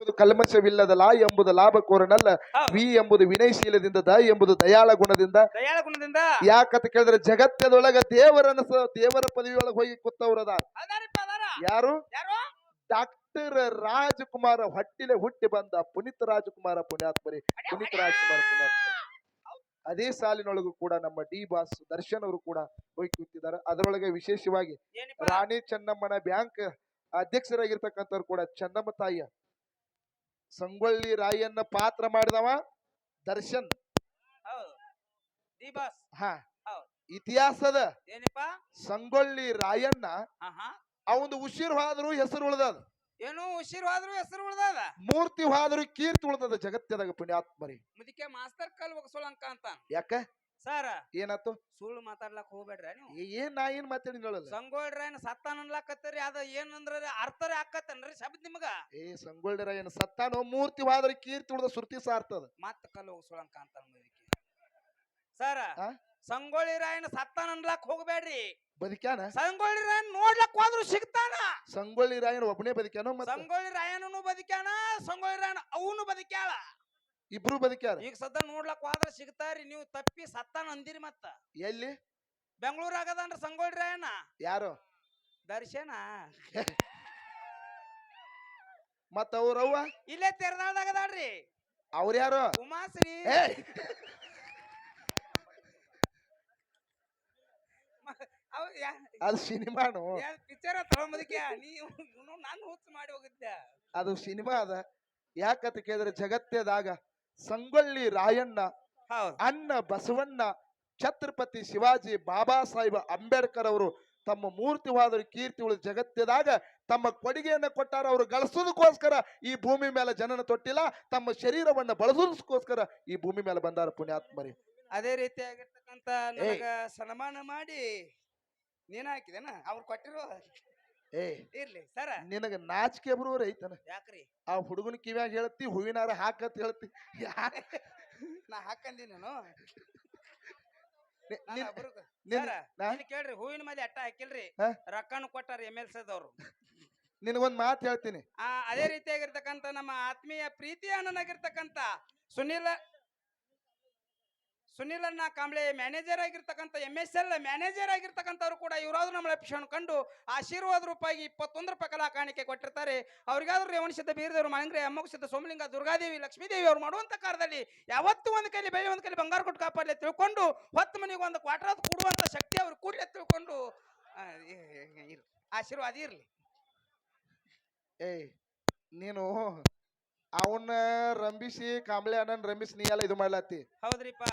ಎಂಬುದು ಕಲ್ಮಶವಿಲ್ಲದ ಲಾ ಎಂಬುದು ಲಾಭ ಕೋರನಲ್ಲ ಹೌದು. ವಿ ಎಂಬುದು ವಿನಯಶೀಲದಿಂದ ದ ಎಂಬುದು ದಯಾಳ ಗುಣದಿಂದ. ದಯಾಳ ಗುಣದಿಂದ. ಯಾಕಂತ ಕೇಳಿದ್ರೆ ಜಗತ್ತದೊಳಗ ದೇವರನ್ನ ಸ- ದೇವರ ಪದವಿಯೊಳಗೆ ಹೋಗಿ ಕೂತವ್ರದ ಯಾರು? ಡಾಕ್ಟರ್ ರಾಜಕುಮಾರ ಹೊಟ್ಟಿಲೆ ಹುಟ್ಟಿ ಬಂದ ಪುನೀತ್ ರಾಜಕುಮಾರ ಪುಣ್ಯಾತ್ಮರಿ. ಪುನೀತ್ ರಾಜಕುಮಾರ ಪುಣ್ಯಾತ್ಮರಿ. ಅದೇ ಸಾಲಿನೊಳಗೂ ಕೂಡ ನಮ್ಮ ಡಿ ಬಾಸ್ ದರ್ಶನ್ ಅವರು ಕೂಡ ಹೋಗಿ ಕೂತಿದ್ದಾರೆ. ಅದರೊಳಗೆ ವಿಶೇಷವಾಗಿ ರಾಣಿ ಚೆನ್ನಮ್ಮನ ಬ್ಯಾಂಕ್ ಅಧ್ಯಕ್ಷರಾಗಿರ್ತಕ್ಕಂಥವ್ರು ಕೂಡ ಚೆನ್ನಮ್ಮ ತಾಯಿಯ. ಸಂಗೊಳ್ಳಿ ರಾಯಿಯನ್ನ ಪಾತ್ರ ಮಾಡಿದವ? ದರ್ಶನ್. ಹೌದು. ಬಾಸ್ ಹಾ. ಹೌದು. ಇತಿಹಾಸದ ಏನಪ್ಪಾ? ಸಂಗೊಳ್ಳಿ ರಾಯಣ್ಣ ಹಾ ಹಾ. ಅವಂದು ಉಸಿರು ಹೋದ್ರು ಹೆಸರು ಉಳ್ದದ. ಏನು ಉಸಿರುವಾದ್ರು ಹೆಸರು ಉಳ್ದದ? ಮೂರ್ತಿ ಹೋದ್ರು ಕೀರ್ತಿ ಉಳ್ದದ ಜಗತ್ತದಾಗ ಪುಣ್ಯಾತ್ಮರಿ. ಮುದಿಕೆ ಮಾಸ್ತರ್ ಕಲ್ ಒಗಸೋಳಂಕ ಅಂತ ಯಾಕ? ಸರ ಏನಾತು ಸುಳ್ಳು ಮಾತಾಡ್ಲಕ್ ಹೋಗ್ಬೇಡ್ರ ನೀವು. ಏನ್ ನಾ ಏನ್ ಸಂಗೊಳ್ಳಿ ಸಂಗೋಳ್ರೇನ್ ಸತ್ತಾನ ಅನ್ಲಾಕತ್ತೀರಿ ಅದ ಏನಂದ್ರ ಅರ್ಥರ ಹಾಕತ್ತನ್ರಿ ಶಬ್ದ ನಿಮ್ಗ? ಏ ಸಂಗೊಳ್ಳಿ ಸತ್ತಾನ ಸತ್ತಾನೋ ಮೂರ್ತಿ ಹೋದ್ರ ಕೀರ್ತಿ ಉಳ್ದ ಸುರ್ತಿ ಸಾರ್ತದ ಮತ್ತ ಕಲ್ಲು ಹೋಗ್ಸೋಳಂಕ ಅಂತ ಸರ್? ಸಂಗೊಳ್ಳಿ ರಾಯನ ಸತ್ತಾನ ಅನ್ಲಾಕ್ ಹೋಗ್ಬೇಡ್ರಿ. ಬದುಕ್ಯಾನ? ಸಂಗೊಳ್ಳಿ ರಾಯನ್ ನೋಡ್ಲಕ್ ಹೋದ್ರು ಸಿಗ್ತಾನ. ಸಂಗೊಳ್ಳಿ ರಾಯನ್ ಒಬ್ಬನೇ ಬದುಕ್ಯಾನ ಮತ್ತ? ಸಂಗೊಳ್ಳಿ ರಾಯನನು ಬದುಕ್ಯಾನ ಸಂಗೊಳ್ಳಿ ರಾಯನ ಅವನು ಬದುಕ್ಯಾಳ. ಇಬ್ರು ಬದುಕ್ಯಾರ. ಈಗ ಸದ್ದ ನೋಡ್ಲಕ್ ಹೋದ್ರ ಸಿಗ್ತಾರಿ ನೀವು ತಪ್ಪಿ ಸತ್ತಾನ ಅಂದಿರಿ ಮತ್ತ. ಎಲ್ಲಿ? ಬೆಂಗಳೂರು ಅಂದ್ರೆ ಸಂಗೊಳ್ಳಿ ರಾಯನ ಯಾರು? ದರ್ಶನ. ಮತ್ತ ಅವ್ರವ್ವ ಇಲ್ಲೇ ತೆರನಾಳ್ದಾಗದಾಡ್ರಿ ಅವ್ರ ಯಾರು? ಉಮಾಶ್ರೀ. ಏ! ಅವ್ ಅದು ಸಿನಿಮಾನು ಪಿಕ್ಚರ್ ತಗೊಂಬದಕ್ಕೆ ನೀವು ನಾನು ಹುಚ್ಚು ಮಾಡಿ ಹೋಗಿದ್ದೆ. ಅದು ಸಿನಿಮಾ ಅದ. ಯಾಕಂತ ಕೇಳಿದ್ರೆ ಜಗತ್ತದಾಗ ಸಂಗೊಳ್ಳಿ ರಾಯಣ್ಣ ಅಣ್ಣ ಬಸವಣ್ಣ ಛತ್ರಪತಿ ಶಿವಾಜಿ ಬಾಬಾ ಸಾಹೇಬ್ ಅಂಬೇಡ್ಕರ್ ಅವರು ತಮ್ಮ ಮೂರ್ತಿವಾದರು ಕೀರ್ತಿ ಉಳಿದ ಜಗತ್ತದಾಗ ತಮ್ಮ ಕೊಡುಗೆಯನ್ನ ಕೊಟ್ಟಾರ. ಅವರು ಗಳಿಸೋದಕ್ಕೋಸ್ಕರ ಈ ಭೂಮಿ ಮೇಲೆ ಜನನ ತೊಟ್ಟಿಲ್ಲ. ತಮ್ಮ ಶರೀರವನ್ನ ಬಳಸೋದಕ್ಕೋಸ್ಕರ ಈ ಭೂಮಿ ಮೇಲೆ ಬಂದಾರ ಪುಣ್ಯಾತ್ಮರಿ. ಅದೇ ರೀತಿಯಾಗಿರ್ತಕ್ಕಂತ ನನಗ ಸನ್ಮಾನ ಮಾಡಿ ನೀನ್ ಹಾಕಿದೇನ? ಅವ್ರು ಕೊಟ್ಟಿರೋ ಏ ಇರ್ಲಿ ಸರ. ನಿನಗ ನಾಚಿಕೆ ಬರೋರು ಐತನ. ಯಾಕ್ರಿ? ಆ ಹುಡುಗನ ಕಿವ್ಯಾಗ ಹೇಳ್ತಿ ಹೂವಿನಾರ ಹಾಕತ್ ಹೇಳ್ತಿ. ಯಾ- ನಾ ಹಾಕಂದಿ ನಾನು? ನಿ- ನಾನು ನಿನ್- ನಿನ್- ಸರ, ನಾ- ಇಲ್ಲಿ ಕೇಳ್ರಿ ಹೂವಿನ ಮೇಲೆ ಅಟ್ಟ ಹಾಕಿಲ್ರಿ. ಹಾ? ರೊಕ್ಕನು ಕೊಟ್ಟಾರ ಎಂ ಎಲ್ ಸದವ್ರು ನಿನಗೊಂದ್ ಮಾತು ಹೇಳ್ತೀನಿ. ಆ ಅದೇ ರೀತಿಯಾಗಿರ್ತಕ್ಕಂತ ನಮ್ಮ ಆತ್ಮೀಯ ಪ್ರೀತಿಯ ಅಣ್ಣನಾಗಿರ್ತಕ್ಕಂಥ ಸುನಿಲ ಸುನಿಲ್ ಅಣ್ಣ ಕಾಂಬ್ಳೆ ಮ್ಯಾನೇಜರ್ ಆಗಿರ್ತಕ್ಕಂಥ ಎಂ ಎಸ್ ಎಲ್ ಮ್ಯಾನೇಜರ್ ಆಗಿರ್ತಕ್ಕಂಥವ್ರು ಕೂಡ ಇವರಾದ್ರೂ ನಮ್ಮ ಲಕ್ಷಣ ಕಂಡು ಆಶೀರ್ವಾದ ರೂಪಾಯಿ ಇಪ್ಪತ್ತೊಂದು ರೂಪಾಯಿ ಕಲಾ ಕಾಣಿಕೆ ಕೊಟ್ಟಿರ್ತಾರೆ. ಅವ್ರಿಗಾದ್ರೂ ರೇವಣಿಸಿದ್ದ ಬೀರದೇವರು ಅಮ್ಮ ಅಮ್ಮಗಿಸಿದ್ದ ಸೋಮಲಿಂಗ ದುರ್ಗಾದೇವಿ ಲಕ್ಷ್ಮೀದೇವಿ ಅವ್ರು ಮಾಡುವಂತ ಕಾರ್ಯದಲ್ಲಿ ಯಾವತ್ತೂ ಒಂದು ಕೈಲಿ ಬೆಳೆ ಒಂದು ಕೈಲಿ ಬಂಗಾರ ಕೊಟ್ಟು ಕಾಪಾಡಲಿ ತಿಳ್ಕೊಂಡು ಹೊತ್ತು ಮನೆಗೆ ಒಂದು ಕ್ವಾಟ್ರಾದ ಕೊಡುವಂಥ ಶಕ್ತಿ ಅವ್ರು ಕೂಡಲೇ ತಿಳ್ಕೊಂಡು. ಆಶೀರ್ವಾದ ಇರಲಿ. ಏಯ್ ನೀನು ಅವನ್ನ ರಂಬಿಸಿ ಕಾಂಬ್ಳೆ ಅಣ್ಣನ್ ರಂಬಿಸಿ ನೀ ಎಲ್ಲ ಇದು ಮಾಡ್ಲತ್ತಿ. ಹೌದ್ರಿಪ್ಪ.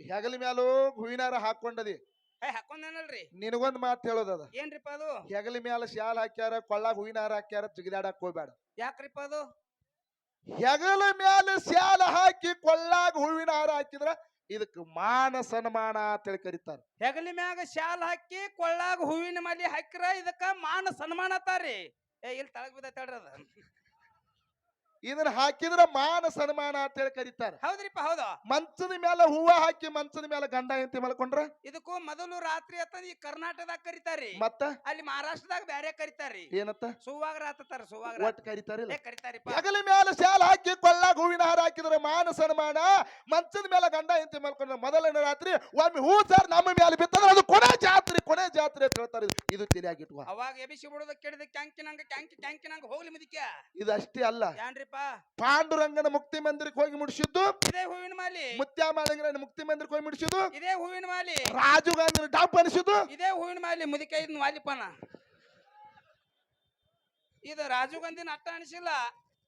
ಹೆಗಲ ಮ್ಯಾಲೂ ಹೂವಿನಾರ ಹಾಕೊಂಡದಿ. ಹಾಕೊಂಡೇನಲ್ರಿ. ನಿನಗೊಂದ್ ಮಾತು ಹೇಳೋದದ. ಏನ್ರಿಪ್ಪ ಅದು? ಹೆಗಲ ಮ್ಯಾಲ ಶಾಲ್ ಹಾಕ್ಯಾರ ಕೊಳ್ಳಾಗ ಹೂವಿನಾರ ಹಾಕ್ಯಾರ ಜಿಗಿದಾಡಕ್ ಹೋಗ್ಬೇಡ ಯಾಕ್ರಿಪ್ಪ ಅದು? ಹೆಗಲ ಮ್ಯಾಲ ಶಾಲ ಹಾಕಿ ಕೊಳ್ಳಾಗ ಹೂವಿನ ಹಾರ ಹಾಕಿದ್ರ ಇದಕ್ ಮಾನ ಸನ್ಮಾನ ಅಂತೇಳಿ ಕರೀತಾರ. ಹೆಗಲ ಮ್ಯಾಗ ಶಾಲ್ ಹಾಕಿ ಕೊಳ್ಳಾಗ ಹೂವಿನ ಮಲಿ ಹಾಕಿರ ಇದಕ್ಕ ಮಾನ ಸನ್ಮಾನ ತಾರಿ ಏ ಇಲ್ಲಿ ತಳಗ್ ಬಿದ್ದ ತಡ್ರದ ಅದ. ಇದನ್ನ ಹಾಕಿದ್ರ ಮಾನ ಸನ್ಮಾನ ಅಂತ ಹೇಳಿ ಕರೀತಾರೆ. ಹೌದ್ರಿಪ್ಪ ಹೌದು. ಮಂಚದ ಮೇಲೆ ಹೂವ ಹಾಕಿ ಮಂಚದ ಮೇಲೆ ಗಂಡ ಹೆಂಡತಿ ಮಲ್ಕೊಂಡ್ರ? ಇದಕ್ಕೂ ಮೊದಲು ರಾತ್ರಿ ಅತ್ತದ ಈ ಕರ್ನಾಟಕದಾಗ ಕರೀತಾರಿ ಮತ್ತ? ಅಲ್ಲಿ ಮಹಾರಾಷ್ಟ್ರದಾಗ ಬ್ಯಾರೆ ಕರೀತಾರಿ ಏನತ್ತ? ಸುವಾಗ ರಾತಾರ ಸುವಾಗ ಒಟ್ ಕರೀತಾರಿಲ್ಲ. ಏ ಹಗಲ ಮೇಲೆ ಶಾಲ ಹಾಕಿ ಕೊಳ್ಳಾಗ ಹೂವಿನ ಹಾರ ಹಾಕಿದ್ರೆ ಮಾನ ಸನ್ಮಾನ ಮಂಚದ ಮೇಲೆ ಗಂಡ ಹೆಂಡತಿ ಮಲ್ಕೊಂಡ್ರ. ಮೊದಲನೇ ರಾತ್ರಿ ಒಮ್ಮೆ ಹೂ ಸರ್ ನಮ್ಮ ಮೇಲೆ ಬಿತ್ತಂದ್ರೆ ಅದು ಕೊನೆ ಜಾತ್ರೆ. ಕೊನೆ ಜಾತ್ರೆ ಅಂತ ಹೇಳ್ತಾರೆ ಇದು. ಇದು ಅವಾಗ ಎಬಿಸಿ ಬಿಡೋದ ಕೇಳಿದ ಕ್ಯಾಂಕಿನಂಗ ಕ್ಯಾಂಕಿ ಕ್ಯಾಂಕಿನಂಗ ಹೋಗ್ಲಿ ಮುದಿಕ್ಯ. ಇದು ಅಷ್ಟೇ ಅಲ್ಲ. ಏನ್ರಿಪ್ಪ? ಪಾಂಡುರಂಗನ ಮುಕ್ತಿ ಮಂದಿರಕ್ಕೆ ಹೋಗಿ ಮುಡಿಸಿದ್ದು ಇದೇ ಹೂವಿನ ಮಾಲಿ. ಮುತ್ಯಾ ಮಾಲಿಂಗನ ಮುಕ್ತಿ ಮಂದಿರಕ್ಕೆ ಹೋಗಿ ಮುಡಿಸಿದ್ದು ಇದೇ ಹೂವಿನ ಮಾಲಿ. ರಾಜು ಗಾಂಧಿನ ಡಾಪ್ ಅನಿಸಿದ್ದು. ಇದೇ ಹೂವಿನ ಮಾಲಿ ಮುದಿಕ ಇದ್ನ ವಾಲಿಪನ. ಇದು ರಾಜೀವ್ ಗಾಂಧಿನ ಅಟ್ಟ ಅನಿಸಿಲ್ಲ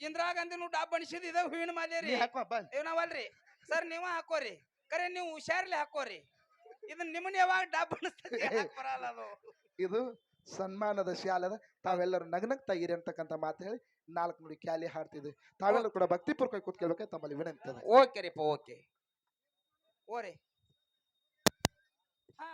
ಇಂದಿರಾ ಗಾಂಧಿನೂ ಡಾಬ್ ಅನಿಸಿದ ಇದೇ ಹೂವಿನ ಮಾಲಿ ರೀ ನೀ ಹಾಕೋ ಬಾ ಇವ್ ನಾವಲ್ರಿ ಸರ್ ನೀವ ಹಾಕೋರಿ ಕರೆ ನೀವು ಹುಷಾರ್ಲಿ ಹಾಕೋರಿ. ಇದನ್ನ ನಿಮ್ಮನ್ನ ಯಾವಾಗ ಡಾಬ್ ಬರಲ್ಲ ಅದು? ಇದು ಸನ್ಮಾನದ ಶಾಲದ ತಾವೆಲ್ಲರೂ ನಗನಗ್ತಾ ಇರಿ ಅಂತಕ್ಕಂಥ ಮಾತು ಹೇಳಿ ನಾಲ್ಕು ನುಡಿ ಕ್ಯಾಲಿ ಹಾಡ್ತಿದ್ವಿ. ತಾವೆಲ್ಲರೂ ಕೂಡ ಭಕ್ತಿಪುರಕ್ಕೆ ಕೂತ್ ಕೇಳಬೇಕು ತಮ್ಮಲ್ಲಿ ವಿನಂತಿ ಓಕೆ ರೀಪ ಓಕೆ. ಓರೆ ಹಾ